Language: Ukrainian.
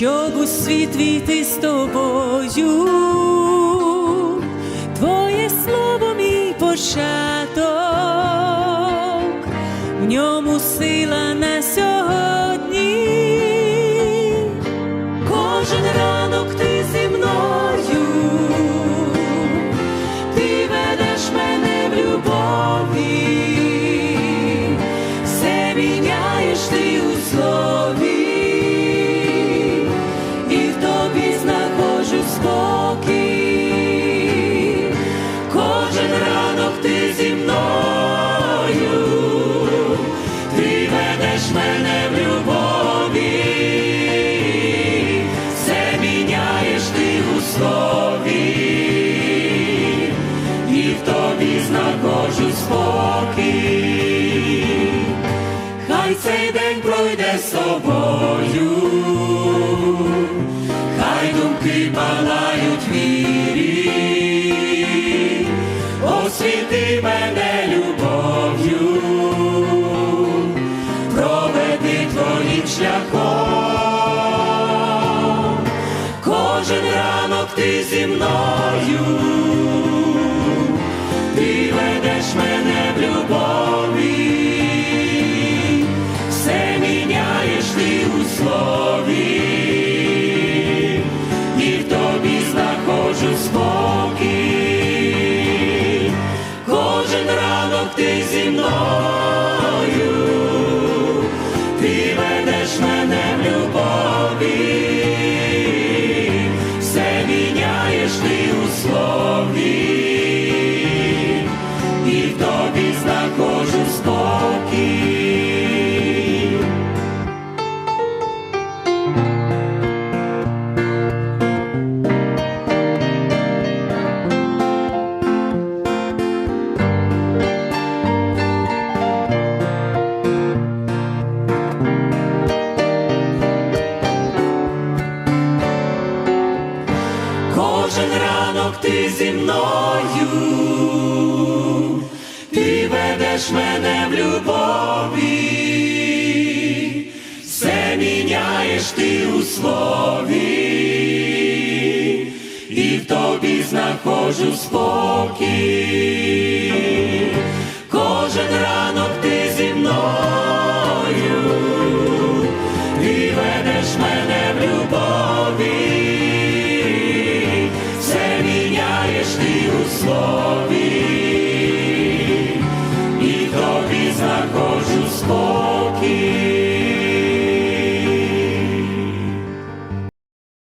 зустріти з тобою. Твоє слово мій початок, в ньому сила ти ведеш мене в любові, все ти у слові, і в тобі знаходжу спокій. Хай цей день пройде з тобою, хай думки палають вірі, освіти мене ти зі мною, ти ведеш мене в любові, все міняєш ти у слові, і в тобі знаходжу спокій. Кожен ранок ти зі мною, Кожен ранок ти зі мною, ти ведеш мене в любові, все міняєш ти у слові, і в тобі знаходжу спокій. Ти